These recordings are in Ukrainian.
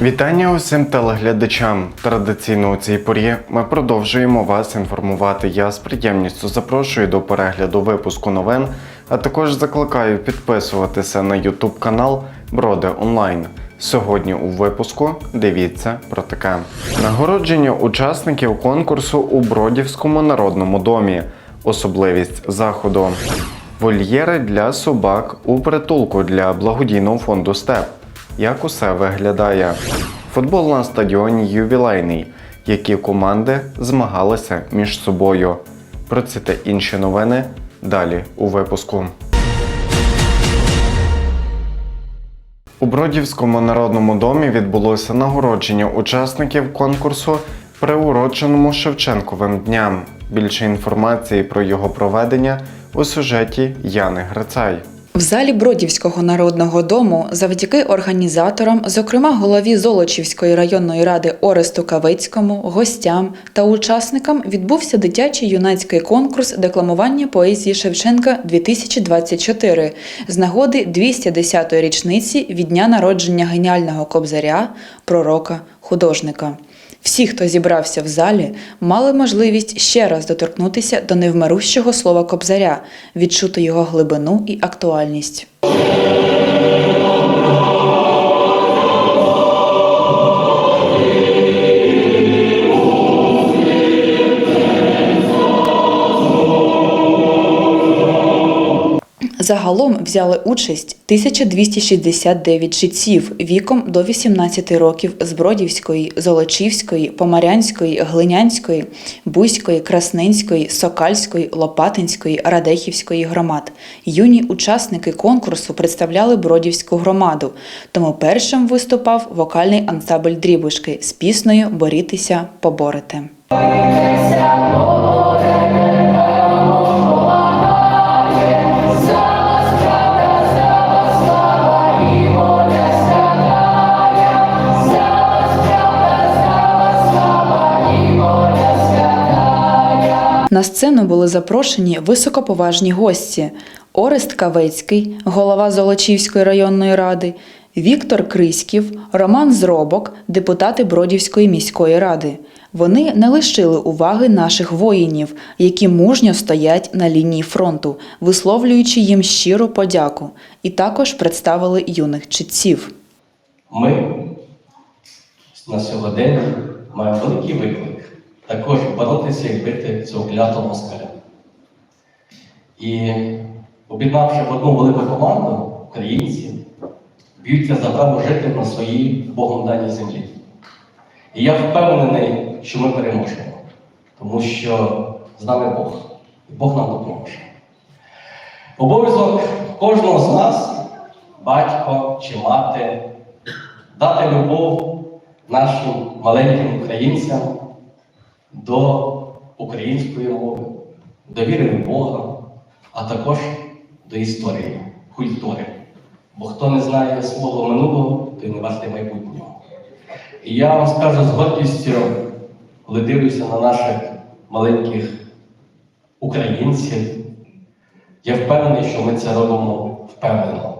Вітання усім телеглядачам. Традиційно у цій порі ми продовжуємо вас інформувати. Я з приємністю запрошую до перегляду випуску новин, а також закликаю підписуватися на YouTube канал Броди Онлайн. Сьогодні у випуску дивіться про таке нагородження учасників конкурсу у Бродівському народному домі. Особливість заходу. Вольєри для собак у притулку для благодійного фонду СТЕП. Як усе виглядає? Футбол на стадіоні ювілейний. Які команди змагалися між собою? Про ці та інші новини далі у випуску. У Бродівському народному домі відбулося нагородження учасників конкурсу, приуроченому Шевченковим дням. Більше інформації про його проведення у сюжеті Яни Грицай. В залі Бродівського народного дому завдяки організаторам, зокрема голові Золочівської районної ради Оресту Кавицькому, гостям та учасникам відбувся дитячий юнацький конкурс декламування поезії Шевченка 2024 з нагоди 210-ї річниці від дня народження геніального кобзаря, пророка, художника. Всі, хто зібрався в залі, мали можливість ще раз доторкнутися до невмирущого слова кобзаря, відчути його глибину і актуальність. Загалом взяли участь 1269 житців віком до 18 років з Бродівської, Золочівської, Помарянської, Глинянської, Бузької, Красненської, Сокальської, Лопатинської, Радехівської громад. Юні учасники конкурсу представляли Бродівську громаду, тому першим виступав вокальний ансамбль Дрібушки з піснею Борітися, поборете. На сцену були запрошені високоповажні гості: Орест Кавецький, голова Золочівської районної ради, Віктор Криськів, Роман Зробок, депутати Бродівської міської ради. Вони не лишили уваги наших воїнів, які мужньо стоять на лінії фронту, висловлюючи їм щиру подяку, і також представили юних читців. Ми на сьогодні маємо великий виклик також боротися і бити цього клятого москаля. І об'єднавши в одну велику команду, українці б'ються за право жити на своїй Богом даній землі. І я впевнений, що ми переможемо, тому що з нами Бог, і Бог нам допоможе. Обов'язок кожного з нас, батько чи мати, дати любов нашим маленьким українцям до української мови, до віри в Бога, а також до історії, культури. Бо хто не знає свого минулого, той не вартий майбутнього. І я вам скажу з гордістю, коли дивлюся на наших маленьких українців, я впевнений, що ми це робимо впевнено.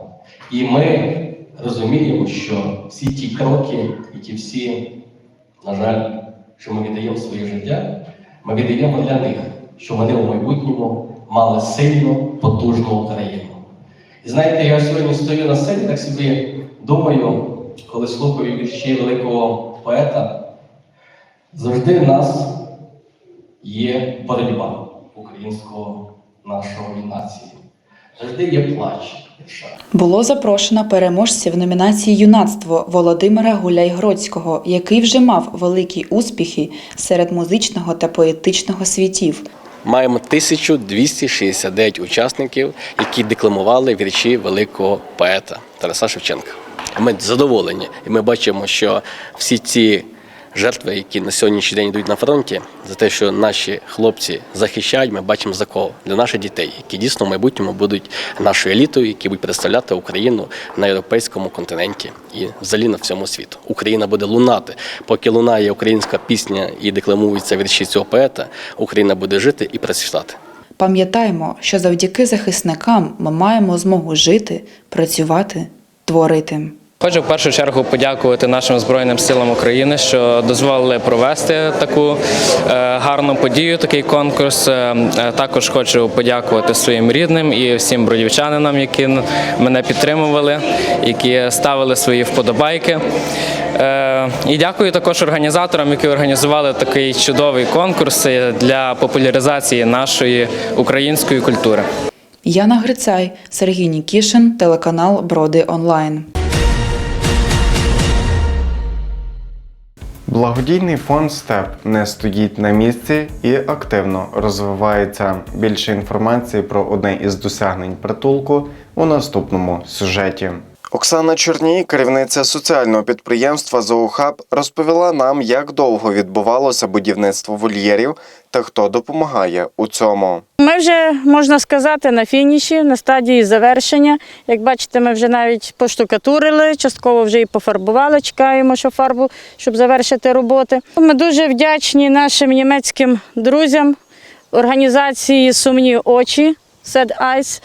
І ми розуміємо, що всі ті кроки, які всі, на жаль, що ми віддаємо своє життя, ми віддаємо для них, щоб вони у майбутньому мали сильну, потужну Україну. І знаєте, я сьогодні стою на сцені, так собі думаю, коли слухаю вірші великого поета, завжди в нас є боротьба українського нашого нації. Завжди є плач. Було запрошено переможців номінації Юнацтво Володимира Гуляй-Гродського, який вже мав великі успіхи серед музичного та поетичного світів. Маємо 1269 учасників, які декламували вірші великого поета Тараса Шевченка. Ми задоволені, і ми бачимо, що всі ці жертви, які на сьогоднішній день йдуть на фронті, за те, що наші хлопці захищають, ми бачимо за кого для наших дітей, які дійсно в майбутньому будуть нашою елітою, які будуть представляти Україну на європейському континенті і взагалі на всьому світу. Україна буде лунати. Поки лунає українська пісня і декламуються вірші цього поета, Україна буде жити і процвітати. Пам'ятаємо, що завдяки захисникам ми маємо змогу жити, працювати, творити. Хочу в першу чергу подякувати нашим збройним силам України, що дозволили провести таку е, гарну подію, такий конкурс. Е, е, також хочу подякувати своїм рідним і всім бродівчанинам, які мене підтримували, які ставили свої вподобайки. І дякую також організаторам, які організували такий чудовий конкурс для популяризації нашої української культури. Яна Грицай, Сергій Нікішин, телеканал Броди Онлайн. Благодійний фонд СТЕП не стоїть на місці і активно розвивається. Більше інформації про одне із досягнень притулку у наступному сюжеті. Оксана Чорній, керівниця соціального підприємства «Зоохаб», розповіла нам, як довго відбувалося будівництво вольєрів та хто допомагає у цьому. Ми вже можна сказати на фініші, на стадії завершення. Як бачите, ми вже навіть поштукатурили, частково вже і пофарбували. Чекаємо, що фарбу, щоб завершити роботи. Ми дуже вдячні нашим німецьким друзям, організації Сумні очі Sad Eyes,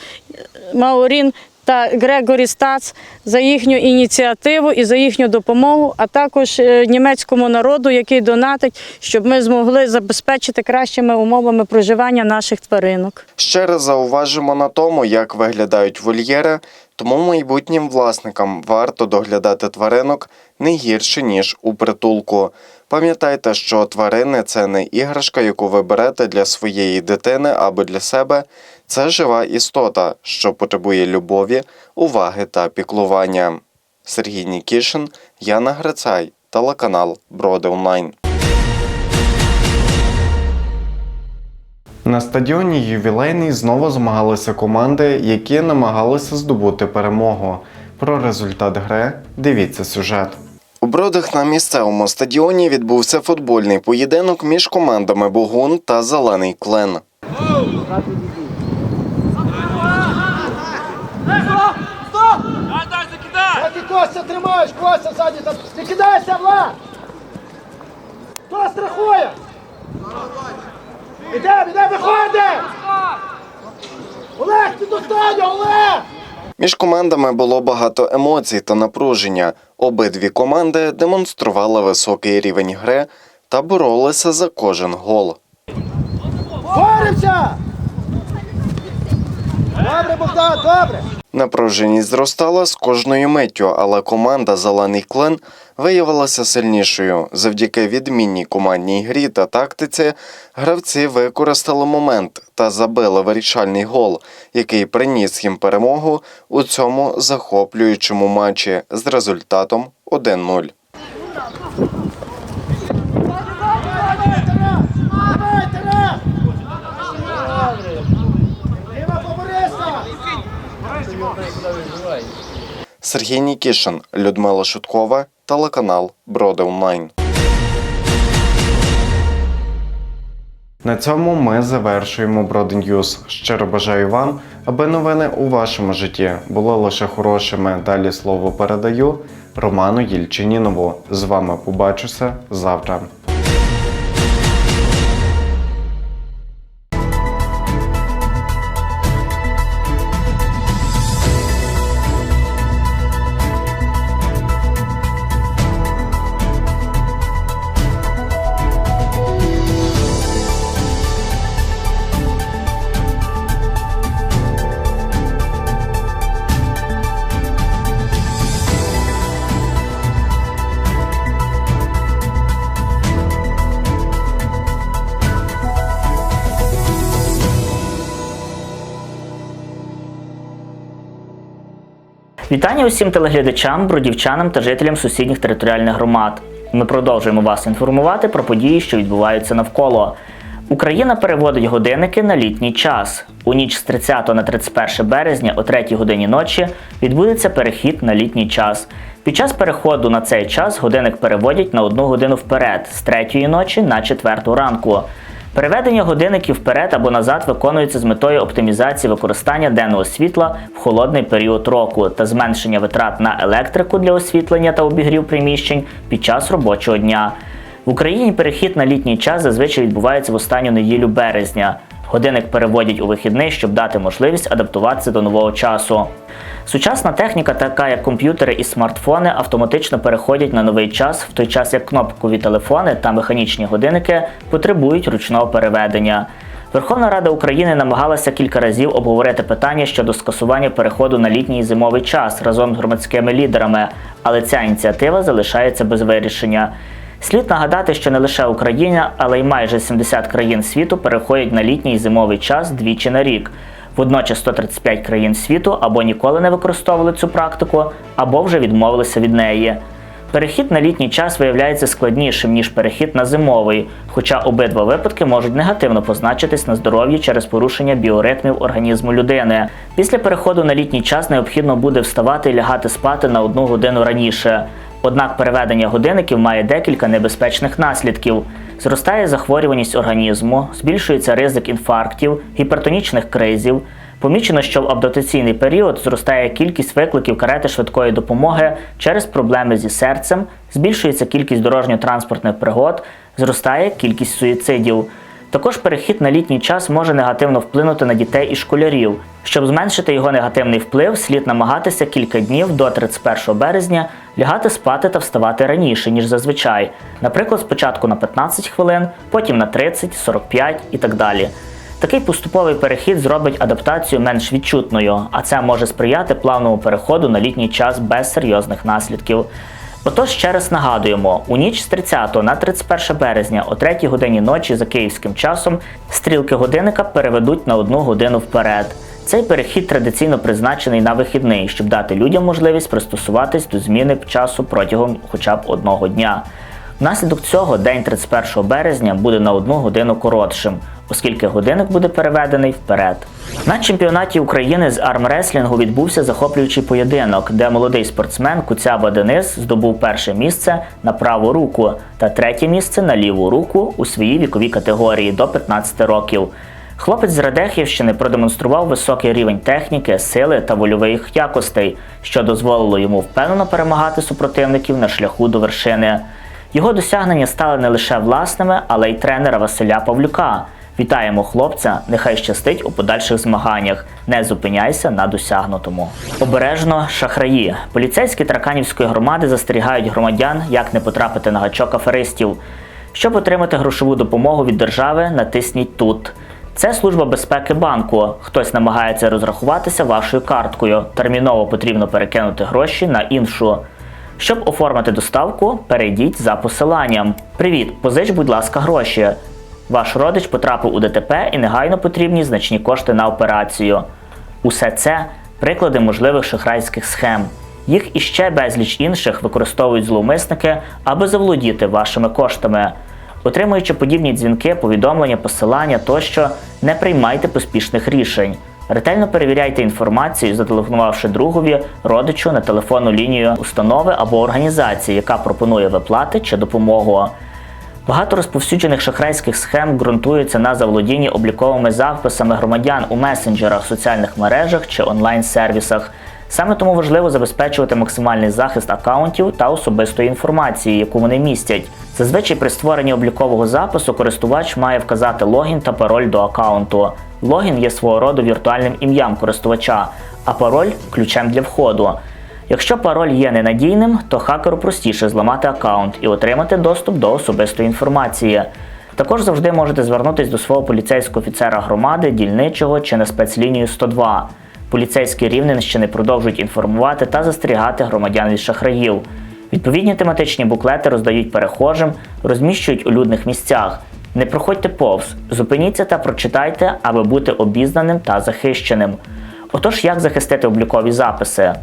Маурін та Грегорі Стац за їхню ініціативу і за їхню допомогу, а також е, німецькому народу, який донатить, щоб ми змогли забезпечити кращими умовами проживання наших тваринок. Ще раз зауважимо на тому, як виглядають вольєри, тому майбутнім власникам варто доглядати тваринок не гірше, ніж у притулку. Пам'ятайте, що тварини це не іграшка, яку ви берете для своєї дитини або для себе. Це жива істота, що потребує любові, уваги та піклування. Сергій Нікішин, Яна Грицай, телеканал Броди Онлайн. На стадіоні ювілейний знову змагалися команди, які намагалися здобути перемогу. Про результат гри дивіться сюжет. У Бродах на місцевому стадіоні відбувся футбольний поєдинок між командами Богун та Зелений Клен. А ти Костя тримаєш, Костя ззаді там. Не кидайся, Влад! Хто страхує? Іде, іде, виходить! Олег, ти достань, Олег! Між командами було багато емоцій та напруження. Обидві команди демонстрували високий рівень гри та боролися за кожен гол. Боремося! Добре, Богдан, добре! Напруженість зростала з кожною миттю, але команда Зелений клен виявилася сильнішою. Завдяки відмінній командній грі та тактиці гравці використали момент та забили вирішальний гол, який приніс їм перемогу у цьому захоплюючому матчі з результатом 1-0. Сергій Нікішин, Людмила Шуткова, телеканал Броди Онлайн. На цьому ми завершуємо Броди. Щиро бажаю вам, аби новини у вашому житті були лише хорошими. Далі слово передаю Роману Єльчинінову. З вами побачуся завтра. Вітання усім телеглядачам, бродівчанам та жителям сусідніх територіальних громад. Ми продовжуємо вас інформувати про події, що відбуваються навколо. Україна переводить годинники на літній час. У ніч з 30 на 31 березня о 3 годині ночі відбудеться перехід на літній час. Під час переходу на цей час годинник переводять на одну годину вперед з 3 ночі на 4 ранку. Переведення годинників вперед або назад виконується з метою оптимізації використання денного світла в холодний період року та зменшення витрат на електрику для освітлення та обігрів приміщень під час робочого дня. В Україні перехід на літній час зазвичай відбувається в останню неділю березня. Годинник переводять у вихідний, щоб дати можливість адаптуватися до нового часу. Сучасна техніка, така як комп'ютери і смартфони, автоматично переходять на новий час, в той час як кнопкові телефони та механічні годинники потребують ручного переведення. Верховна Рада України намагалася кілька разів обговорити питання щодо скасування переходу на літній і зимовий час разом з громадськими лідерами, але ця ініціатива залишається без вирішення. Слід нагадати, що не лише Україна, але й майже 70 країн світу переходять на літній і зимовий час двічі на рік. Водночас 135 країн світу або ніколи не використовували цю практику, або вже відмовилися від неї. Перехід на літній час виявляється складнішим, ніж перехід на зимовий, хоча обидва випадки можуть негативно позначитись на здоров'ї через порушення біоритмів організму людини. Після переходу на літній час необхідно буде вставати і лягати спати на одну годину раніше. Однак переведення годинників має декілька небезпечних наслідків. Зростає захворюваність організму, збільшується ризик інфарктів, гіпертонічних кризів. Помічено, що в адаптаційний період зростає кількість викликів карети швидкої допомоги через проблеми зі серцем, збільшується кількість дорожньо-транспортних пригод, зростає кількість суїцидів. Також перехід на літній час може негативно вплинути на дітей і школярів. Щоб зменшити його негативний вплив, слід намагатися кілька днів до 31 березня лягати спати та вставати раніше, ніж зазвичай. Наприклад, спочатку на 15 хвилин, потім на 30, 45 і так далі. Такий поступовий перехід зробить адаптацію менш відчутною, а це може сприяти плавному переходу на літній час без серйозних наслідків. Отож, ще раз нагадуємо: у ніч з 30 на 31 березня о 3 годині ночі за київським часом стрілки годинника переведуть на одну годину вперед. Цей перехід традиційно призначений на вихідний, щоб дати людям можливість пристосуватись до зміни часу протягом хоча б одного дня. Внаслідок цього день 31 березня буде на одну годину коротшим, оскільки годинник буде переведений вперед. На чемпіонаті України з армреслінгу відбувся захоплюючий поєдинок, де молодий спортсмен Куцяба Денис здобув перше місце на праву руку та третє місце на ліву руку у своїй віковій категорії до 15 років. Хлопець з Радехівщини продемонстрував високий рівень техніки, сили та вольових якостей, що дозволило йому впевнено перемагати супротивників на шляху до вершини. Його досягнення стали не лише власними, але й тренера Василя Павлюка. Вітаємо хлопця, нехай щастить у подальших змаганнях. Не зупиняйся на досягнутому. Обережно шахраї. Поліцейські Траканівської громади застерігають громадян, як не потрапити на гачок аферистів. Щоб отримати грошову допомогу від держави, натисніть тут. Це служба безпеки банку. Хтось намагається розрахуватися вашою карткою. Терміново потрібно перекинути гроші на іншу. Щоб оформити доставку, перейдіть за посиланням. Привіт, позич, будь ласка, гроші. Ваш родич потрапив у ДТП і негайно потрібні значні кошти на операцію. Усе це приклади можливих шахрайських схем. Їх і ще безліч інших використовують зловмисники, аби заволодіти вашими коштами. Отримуючи подібні дзвінки, повідомлення, посилання тощо, не приймайте поспішних рішень. Ретельно перевіряйте інформацію, зателефонувавши другові, родичу на телефонну лінію установи або організації, яка пропонує виплати чи допомогу. Багато розповсюджених шахрайських схем ґрунтуються на заволодінні обліковими записами громадян у месенджерах, соціальних мережах чи онлайн-сервісах. Саме тому важливо забезпечувати максимальний захист акаунтів та особистої інформації, яку вони містять. Зазвичай при створенні облікового запису користувач має вказати логін та пароль до акаунту. Логін є свого роду віртуальним ім'ям користувача, а пароль ключем для входу. Якщо пароль є ненадійним, то хакеру простіше зламати аккаунт і отримати доступ до особистої інформації. Також завжди можете звернутися до свого поліцейського офіцера громади, дільничого чи на спецлінію 102. Поліцейські Рівненщини продовжують інформувати та застерігати громадян від шахраїв. Відповідні тематичні буклети роздають перехожим, розміщують у людних місцях. Не проходьте повз, зупиніться та прочитайте, аби бути обізнаним та захищеним. Отож, як захистити облікові записи?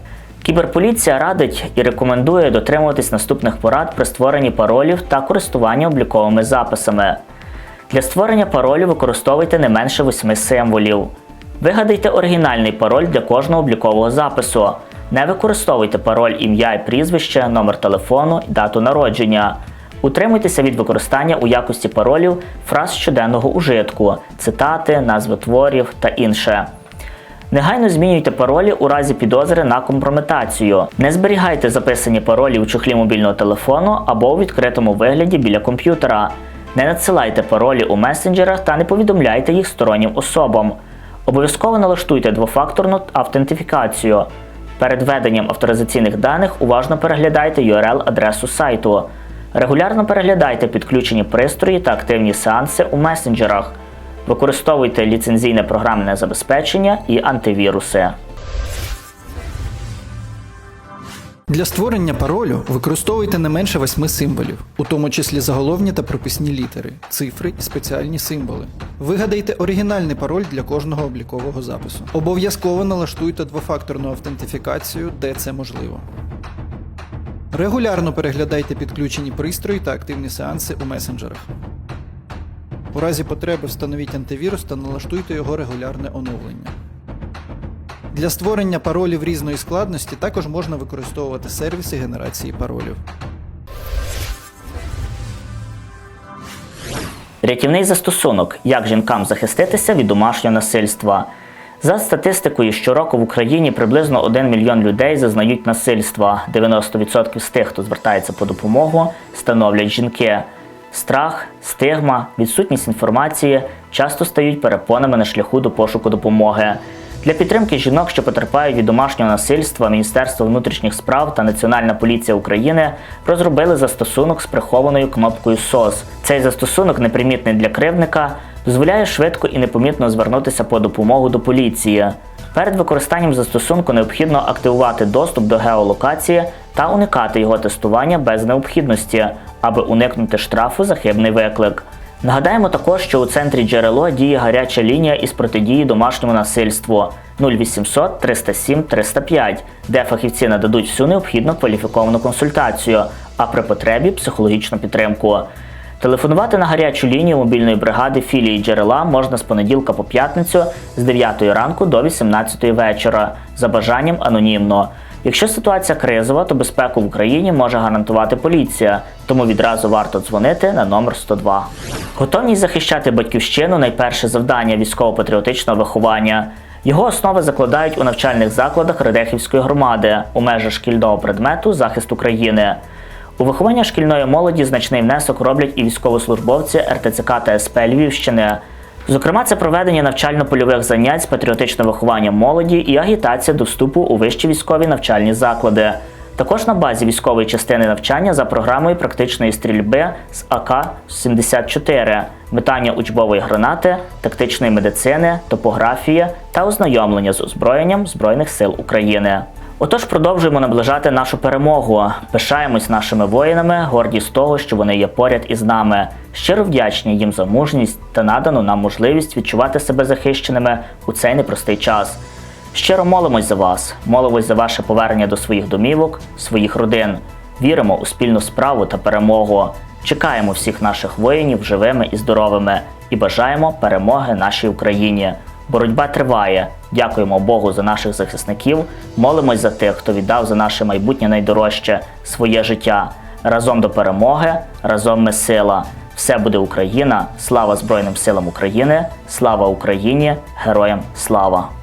Кіберполіція радить і рекомендує дотримуватись наступних порад при створенні паролів та користуванні обліковими записами. Для створення паролю використовуйте не менше восьми символів. Вигадайте оригінальний пароль для кожного облікового запису. Не використовуйте пароль, ім'я і прізвище, номер телефону і дату народження. Утримуйтеся від використання у якості паролів фраз щоденного ужитку, цитати, назви творів та інше. Негайно змінюйте паролі у разі підозри на компрометацію. Не зберігайте записані паролі у чохлі мобільного телефону або у відкритому вигляді біля комп'ютера. Не надсилайте паролі у месенджерах та не повідомляйте їх стороннім особам. Обов'язково налаштуйте двофакторну автентифікацію. Перед введенням авторизаційних даних уважно переглядайте URL-адресу сайту. Регулярно переглядайте підключені пристрої та активні сеанси у месенджерах. Використовуйте ліцензійне програмне забезпечення і антивіруси. Для створення паролю використовуйте не менше восьми символів, у тому числі заголовні та прописні літери, цифри і спеціальні символи. Вигадайте оригінальний пароль для кожного облікового запису. Обов'язково налаштуйте двофакторну автентифікацію, де це можливо. Регулярно переглядайте підключені пристрої та активні сеанси у месенджерах. У разі потреби встановіть антивірус та налаштуйте його регулярне оновлення. Для створення паролів різної складності також можна використовувати сервіси генерації паролів. Рятівний застосунок Як жінкам захиститися від домашнього насильства. За статистикою, щороку в Україні приблизно 1 мільйон людей зазнають насильства. 90% з тих, хто звертається по допомогу, становлять жінки. Страх, стигма, відсутність інформації часто стають перепонами на шляху до пошуку допомоги. Для підтримки жінок, що потерпають від домашнього насильства, Міністерство внутрішніх справ та Національна поліція України розробили застосунок з прихованою кнопкою СОС. Цей застосунок, непримітний для кривдника, дозволяє швидко і непомітно звернутися по допомогу до поліції. Перед використанням застосунку необхідно активувати доступ до геолокації та уникати його тестування без необхідності, аби уникнути штрафу за хибний виклик. Нагадаємо також, що у центрі джерело діє гаряча лінія із протидії домашньому насильству 0800 307 305, де фахівці нададуть всю необхідну кваліфіковану консультацію, а при потребі психологічну підтримку. Телефонувати на гарячу лінію мобільної бригади філії джерела можна з понеділка по п'ятницю з 9 ранку до 18 вечора за бажанням анонімно. Якщо ситуація кризова, то безпеку в Україні може гарантувати поліція, тому відразу варто дзвонити на номер 102. Готовність захищати батьківщину найперше завдання військово-патріотичного виховання. Його основи закладають у навчальних закладах Радехівської громади у межах шкільного предмету захист України. У виховання шкільної молоді значний внесок роблять і військовослужбовці РТЦК та СП Львівщини. Зокрема, це проведення навчально-польових занять з патріотичного виховання молоді і агітація до вступу у вищі військові навчальні заклади. Також на базі військової частини навчання за програмою практичної стрільби з АК-74, метання учбової гранати, тактичної медицини, топографії та ознайомлення з озброєнням Збройних сил України. Отож, продовжуємо наближати нашу перемогу. Пишаємось нашими воїнами, горді з того, що вони є поряд із нами. Щиро вдячні їм за мужність та надану нам можливість відчувати себе захищеними у цей непростий час. Щиро молимось за вас, молимось за ваше повернення до своїх домівок, своїх родин. Віримо у спільну справу та перемогу. Чекаємо всіх наших воїнів живими і здоровими і бажаємо перемоги нашій Україні. Боротьба триває. Дякуємо Богу за наших захисників. Молимось за тих, хто віддав за наше майбутнє найдорожче своє життя. Разом до перемоги, разом ми сила. Все буде Україна. Слава Збройним силам України! Слава Україні! Героям слава!